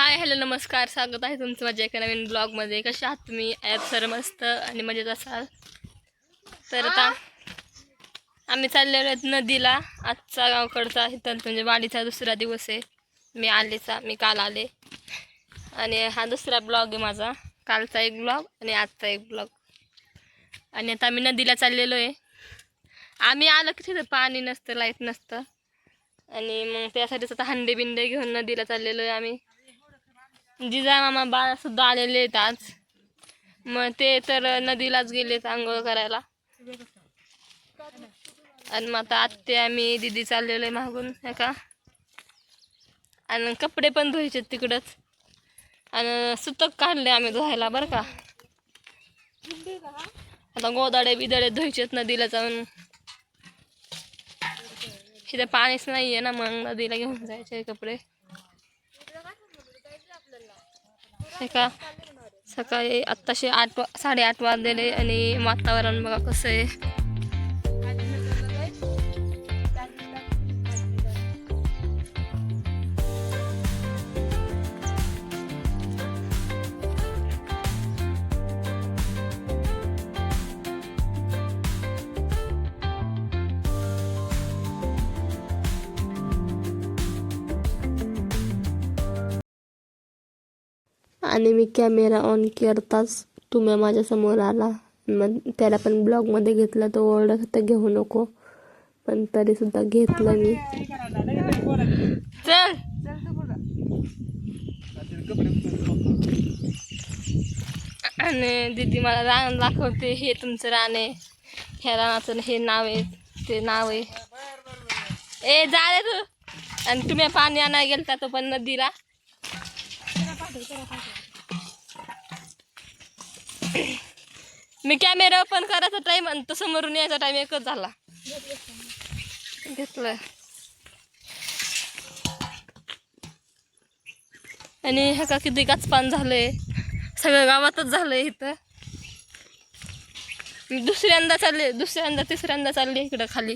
Hi hello नमस्कार. स्वागत आहे तुमचं माझ्या एका नवीन ब्लॉगमध्ये. कसे आहात तुम्ही? ॲप सर मस्त आणि मजेत असाल? तर आता आम्ही चाललेलो आहेत नदीला. आजचा गावकडचा इथं म्हणजे वाडीचा दुसरा दिवस आहे. मी आलेचा मी काल आले. आणि हा दुसरा ब्लॉग आहे माझा. कालचा एक ब्लॉग आणि आजचा एक ब्लॉग. आणि आता आम्ही नदीला चाललेलो आहे. आम्ही आलो की तिथं पाणी नसतं लाइट नसतं. आणि मग त्यासाठीच आता हंडे बिंडे घेऊन नदीला चाललेलो आहे आम्ही. जिजा मामा बाळा सुद्धा आलेले आहेत आज. मग ते तर नदीलाच गेलेत आंघोळ करायला. आणि मग आता आत्ते आम्ही दिदी चाललेलो आहे मागून हे का? आणि कपडे पण धुवायचे तिकडंच. आणि सुतक काढले आम्ही धुवायला बरं का? आता गोदाडे बिदाडे धुवायचेत नदीला जाऊन. तिथे पाणीच नाही आहे ना मग नदीला घेऊन जायचे कपडे. एका का सकाळी आत्ताशे आठ वा साडेआठ वाजलेले आणि वातावरण बघा कसं आहे. आणि मी कॅमेरा ऑन करताच तुम्ही माझ्यासमोर आला. मग त्याला पण ब्लॉगमध्ये घेतलं तर ओरडत तर घेऊ नको. पण तरी सुद्धा घेतलं मी. चल. आणि दीदी मला रान दाखवते हे तुमचं रान आहे. ह्या रानाचं हे नाव आहे ते नाव आहे. ए जा रे तू. आणि तुम्ही पाणी आणायला गेलता तो पण नदीला. मी कॅमेरा ओपन करायचा टाइम आणि तो समोरून यायचा टाइम एकच झाला. घेतलं आणि हे का किती गाचपान झालंय. सगळं गावातच झालंय इथं. मी दुसऱ्यांदा चालले दुसऱ्यांदा तिसऱ्यांदा चालले इकडं खाली.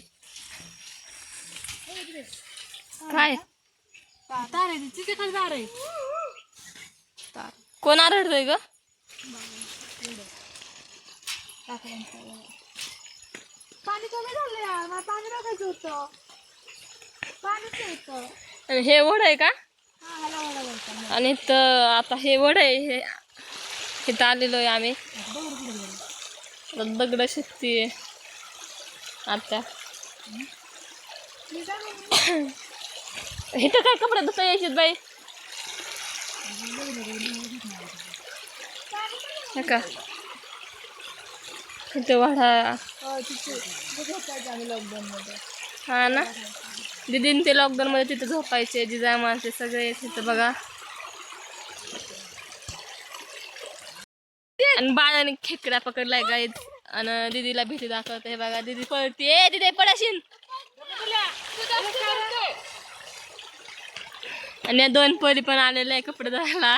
काय? कोण आरडतोय ग? पाणी कमी झालं यार मला पाणी टाकायचं होतं. पाणीच होतं आणि हे वड आहे का? हा ह्याला आणि आता हे वड आहे हे इथं आलेलो आहे आम्ही. दगड शेती आहे. आता. इथं काय कपडे धुता यायचे बाई हे आम्ही लॉकडाऊन मध्ये हा ना? दिदीन ते लॉकडाऊन मध्ये तिथं झोपायचे जिजामा ते सगळे तिथं बघा. आणि बाळाने खेकडा पकडलाय गाईत आणि दीदीला भीती दाखवते हे बघा दीदी पळते. ए दीदी पडाशीन आणि या दोन परी पण आलेल्या आहे कपडे धुवायला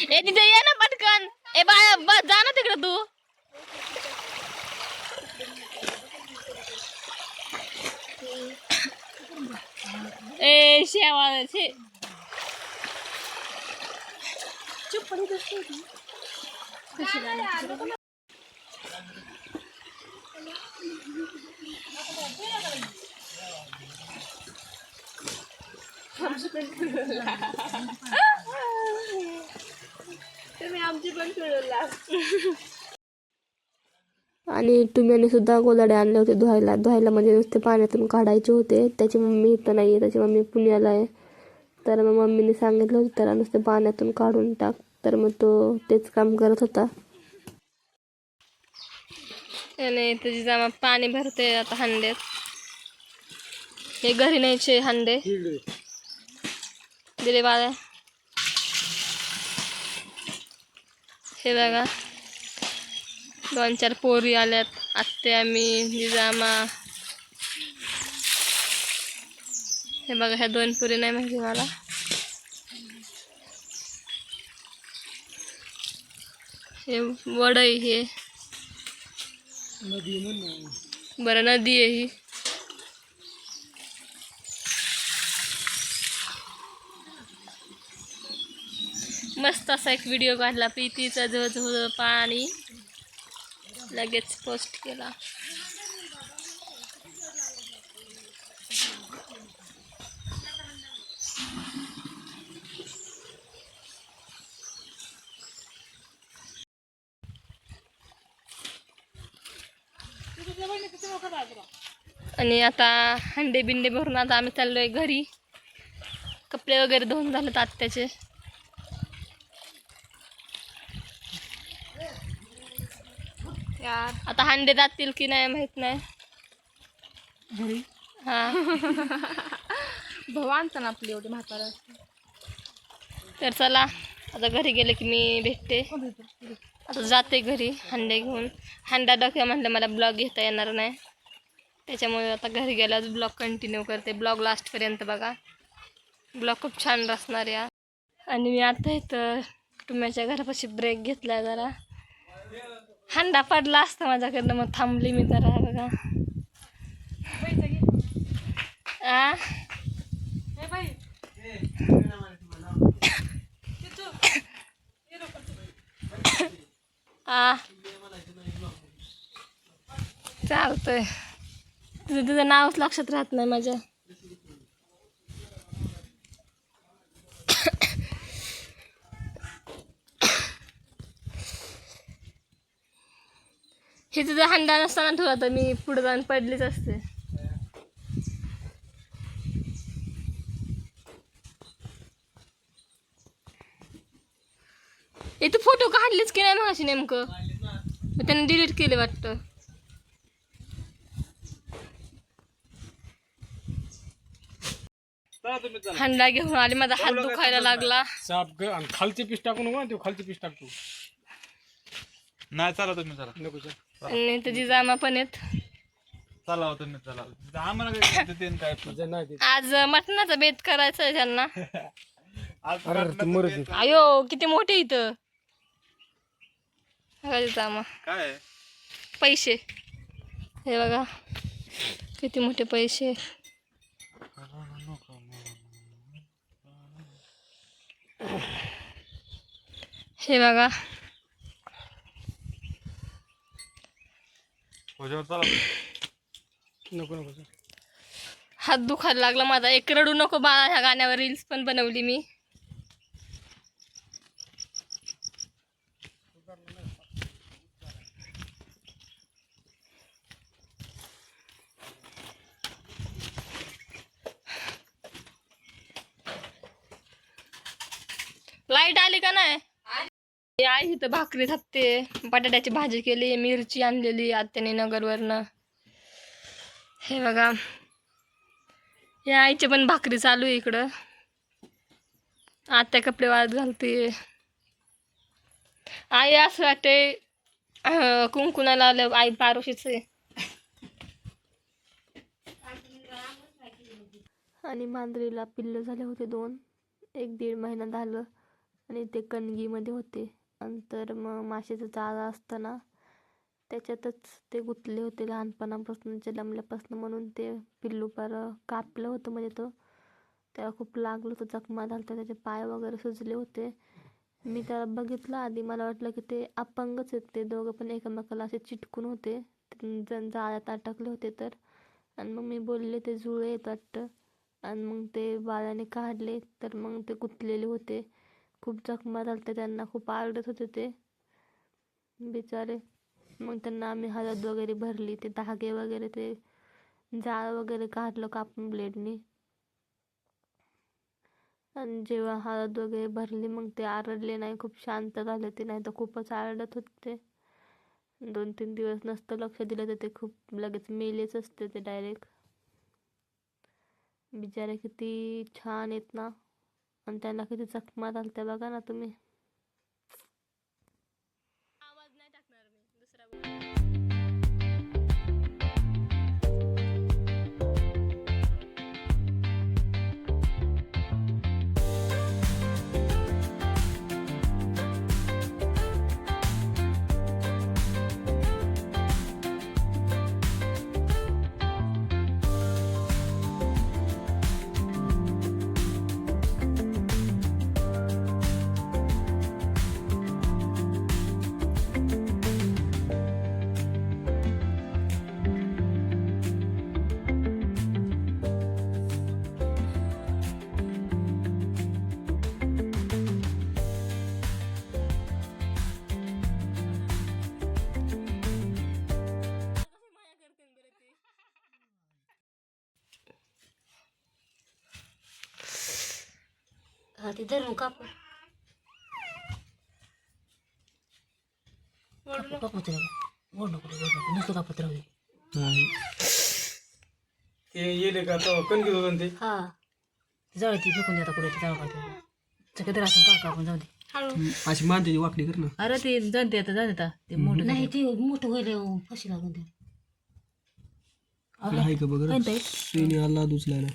ए तिथे ये ना पटकन ए बाय बस जा ना तिकडे तू ए शेवा शे तुम्ही आमची पण आणि तुम्ही सुद्धा गोदाडे आणले होते धुवायला. धुवायला म्हणजे नुसते पाण्यातून काढायचे होते. त्याची मम्मी इथं नाही आहे त्याची मम्मी पुण्याला आहे. तर मग मम्मीने सांगितलं होतं त्याला नुसते पाण्यातून काढून टाक. तर मग तो तेच काम करत होता. आणि त्याची जामा पाणी भरते आता हंड्यात हे घरी न्यायचे हंडे. दिले बाळा हे बघा. दोन चार पोरी आल्यात. आत्या मी जिजामा हे बघा ह्या दोन पोरी नाही माहिती मला. हे वड आहे हे. बरं नदी आहे ही. मस्त असा एक व्हिडिओ काढला प्रीतीचा जवळजवळ पाणी. लगेच पोस्ट केला. आणि आता हंडे बिंडे भरून आता आम्ही चाललोय घरी. कपडे वगैरे धुवून झालेत आत्याचे. यार. आता हंडे जातील की नाही माहीत नाही. घरी? हा. भाऊ आणता ना आपली एवढी म्हातारा तर चला आता घरी गेले की मी भेटते. आता जाते घरी हंडे घेऊन. हंडा दाखवा म्हटलं मला ब्लॉग घेता येणार नाही. त्याच्यामुळे आता घरी गेल्यावर ब्लॉग कंटिन्यू करते. ब्लॉग लास्टपर्यंत बघा. ब्लॉग खूप छान असणार या आणि मी आता इथं कुटुंबाच्या घरापाशी ब्रेक घेतला जरा. हंडा पडला असता माझ्याकडनं मग थांबली मी तर बघा. आ? आ? चालतंय. तुझं तुझं नावच लक्षात राहत नाही माझ्या. हे तुझं हंडा नसताना ठेवला तर मी पुढे जाऊन पडलीच असते. हे तू फोटो काढलेच की नाही मगाशी नेमकं? मग त्याने डिलीट केले वाटतं. चला चला. हंडा घेऊन आले माझा हात दुखायला लागला. खालचे पीस टाकू नको ते खालचे पीस टाकतो. नाही चला तुम्ही चला. नको सर आणि त्याची जामा पण आहेत. चला हो तुम्ही चला. आम्हाला काय देते आणि काय पण. नाही ते आज मटणाचा बेत करायचा आहे त्यांना आज अयो किती मोठे इथं. बघा जामा काय? आहे? पैसे. हे बघा. किती मोठे पैसे. हे बघा. त्याच्यावर चला तुम्ही. नको नको सर हात दुखायला लागला माझा. एक रडू नको बाळा ह्या गाण्यावर रील्स पण बनवली मी. लाइट आली का नाही? हे आई इथं भाकरी थापते. बटाट्याची भाजी केली मिरची आणलेली आत्याने नगरवरनं. हे बघा. या आईचे पण भाकरी चालू आहे इकडं. आत्या कपडे वाळत घालते. आई असं वाटते कुंकुणाला आलं आई पारोशीच आहे. आणि मांजरीला पिल्लं झाले होते दोन. एक दीड महिना झालं आणि ते कणगीमध्ये होते. नंतर मग माशाचं जाळं असतं ना त्याच्यातच ते गुंतले होते लहानपणापासून जन्मल्यापासून म्हणून ते पिल्लू पार कापलं होतं म्हणजे तो. त्याला खूप लागलं होतं जखमा झालं होतं त्याचे पाय वगैरे सुजले होते. मी त्याला बघितलं आधी मला वाटलं की ते अपंगच आहेत ते दोघं पण एकमेकाला असे चिटकून होते. जण जाळ्यात अटकले होते तर. आणि मग मी बोलले ते जुळे येत वाटतं. आणि मग ते बाळाने काढले तर मग ते गुंतलेले होते. खूप जखमा झाल्या त्यांना खूप आरडत होते ते. बिचारे. मग त्यांना आम्ही हळद वगैरे भरली ते धागे वगैरे ते जाळ वगैरे काढलं कापून ब्लेडनी. आणि जेव्हा हळद वगैरे भरली मग ते आरडले नाही खूप शांत झाले ते नाही तर खूपच आरडत होते दोन तीन दिवस नसतं लक्ष दिलं तर ते खूप लगेच मेलेच असते ते डायरेक्ट बिचारे किती छान आहेत ना. आणि त्यांना किती जखमा झाल्या बघा ना तुम्ही. का ते धरून काप. ओढ नको रे, ओढ नको. नुसतं कापत राहू दे. ते येले का तो होतं ते हा. जाऊ दे, ती फेकून देता कुठे जाऊ काढतो चकत असं का कापून जाऊ दे. अशी मानते वाकडी कर ना. अरे ते जाणते आता जाऊ देता ते मोठं नाही ते मोठं व्हायला फशी लागून ते आहे का बघ कोणतं आहे? श्रीनी आला दुसऱ्याला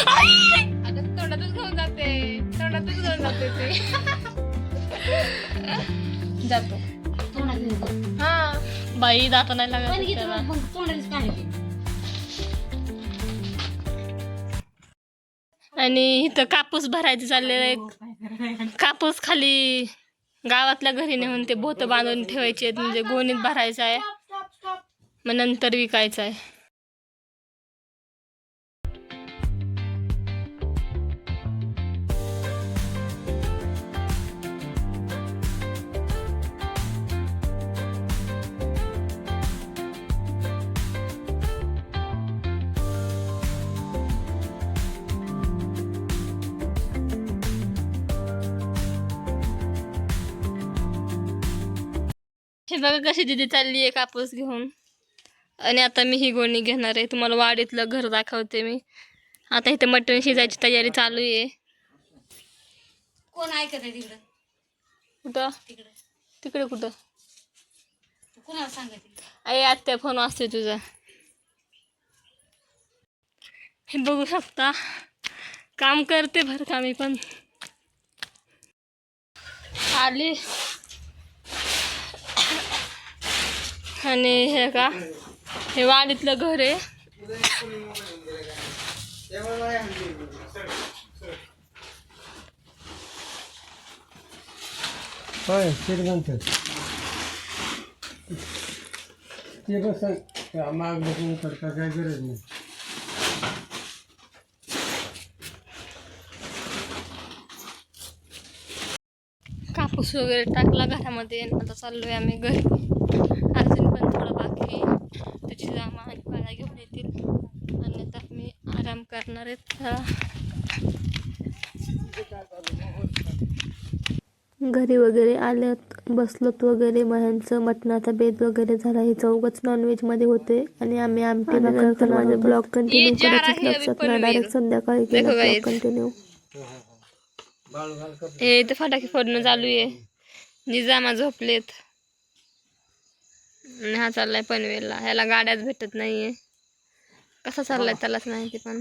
आता तोंडातच घेऊन जाते. तोंडातच घेऊन जाते ते. जातो. तोंडात घेऊन जा. हा. बाई दात नाही पण लागत इथं त्याला. मग तोंडानेच काढायचे. आणि इथं कापूस भरायचं चाललेलं आहे. कापूस खाली गावातल्या घरी नेऊन ते बोत बांधून ठेवायचे आहेत, म्हणजे गोणीत भरायचं आहे. मग नंतर विकायचं आहे. हे बघा कशी दिदी चालली आहे कापूस घेऊन. आणि आता मी ही गोणी घेणार आहे. तुम्हाला वाडीतलं घर दाखवते मी. आता इथे मटण शिजायची तयारी चालू आहे. कोण ऐकत आहे तिकडं? कुठं? तिकडं. तिकडे कुठं? कुणाला सांगायचं आई आत्या फोन वाजतोय तुझा. हे बघू शकता. काम करते भर का मी पण. आली. आणि हे का हे वाडीतलं घर आहे. होय ते बस माग करता काय गरज नाही. कापूस वगैरे टाकला घरामध्ये आता चाललोय आम्ही घरी अजून पण थोडं बाकी आहे. त्याची जामा आणि पाळ्या घेऊन येतील आणि आता मी आराम करणार आहेत. घरी वगैरे आल्यात बसलोत वगैरे मह्यांचं मटणाचा बेत वगैरे झाला हे चौघच नॉनव्हेजमध्ये होते आणि आम्ही आमटी भाकर माझा ब्लॉग कंटिन्यू करायचं लक्षात नाही डायरेक्ट संध्याकाळी केला ब्लॉग कंटिन्यू हे इथे फटाके फोडणं चालू आहे. निजामा झोपलेत. हा चाललाय पनवेलला. ह्याला गाड्याच भेटत नाहीये. कसा चाललाय त्यालाच माहिती पण?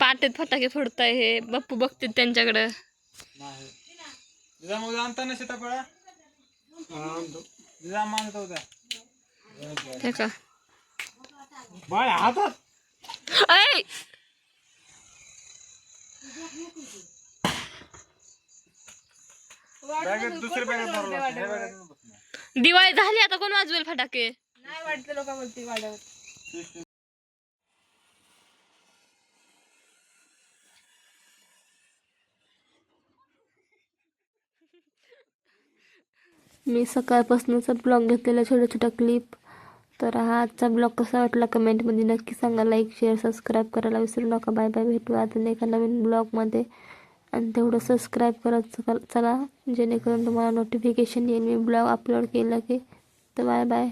पाटेत फटाके फोडताय हे बाप्पू बघतात त्यांच्याकडं. दिवाळी झाली आता कोण वाजवेल फटाके? नाही वाटतं लोक बोलती वाड्यावर मी सकाळपासूनचा ब्लॉग घेतलेला छोट्या छोट्या क्लिप तर हा आजचा ब्लॉग कसा वाटला कमेंटमध्ये नक्की सांगा. लाईक शेअर सबस्क्राईब करायला विसरू नका. बाय बाय भेटू अजून एका नवीन ब्लॉगमध्ये आणि तेवढं सबस्क्राईब करत चला- चला. जेणेकरून तुम्हाला नोटिफिकेशन येईल. मी ब्लॉग अपलोड केलं की. तर बाय बाय